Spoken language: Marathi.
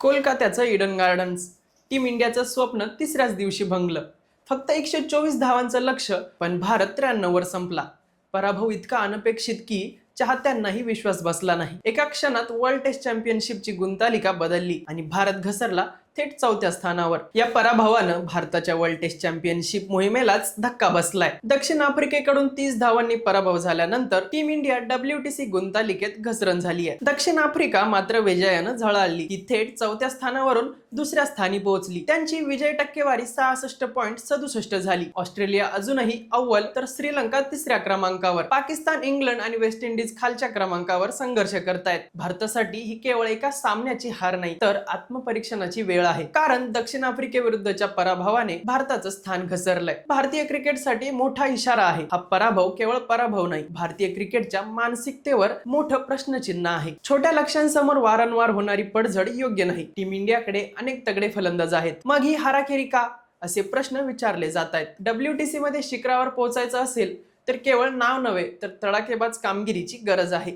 कोलकात्याचं इडन गार्डन्स टीम इंडियाचं स्वप्न तिसऱ्याच दिवशी भंगलं. फक्त एकशे चोवीस धावांचं लक्ष पण भारत त्र्याण्णव वर संपला. पराभव इतका अनपेक्षित की चाहत्यांनाही विश्वास बसला नाही. एका क्षणात वर्ल्ड टेस्ट चॅम्पियनशिपची गुंतालिका बदलली आणि भारत घसरला थेट चौथ्या स्थानावर. या पराभवानं भारताच्या वर्ल्ड टेस्ट चॅम्पियनशिप मोहिमेलाच धक्का बसलाय. दक्षिण आफ्रिकेकडून तीस धावांनी पराभव झाल्यानंतर टीम इंडिया डब्ल्यूटीसी गुंतालिकेत घसरण झाली आहे दक्षिण आफ्रिका मात्र विजयानं झळाळली. ती थेट चौथ्या स्थानावरून दुसऱ्या स्थानी पोहोचली. त्यांची विजय टक्केवारी सहासष्ट पॉईंट सदुसष्ट झाली. ऑस्ट्रेलिया अजूनही अव्वल तर श्रीलंका तिसऱ्या क्रमांकावर. पाकिस्तान इंग्लंड आणि वेस्ट इंडिज खालच्या क्रमांकावर संघर्ष करतायत. भारतासाठी ही केवळ एका सामन्याची हार नाही तर आत्मपरीक्षणाची वेळ आहे. कारण दक्षिण आफ्रिकेविरुद्धच्या पराभवाने भारताचं स्थान घसरलंय. भारतीय क्रिकेटसाठी मोठा इशारा आहे. हा पराभव केवळ पराभव नाही भारतीय क्रिकेटच्या मानसिकतेवर मोठं प्रश्नचिन्ह आहे. छोट्या लक्ष्यांसमोर वारंवार होणारी पडझड योग्य नाही. टीम इंडियाकडे अनेक तगडे फलंदाज आहेत. मग ही हाराखेरी का? असे प्रश्न विचारले जात आहेत. डब्ल्यूटीसी मध्ये शिखरावर पोहोचायचं असेल तर केवळ नाव नव्हे तर तडाखेबाज कामगिरीची गरज आहे.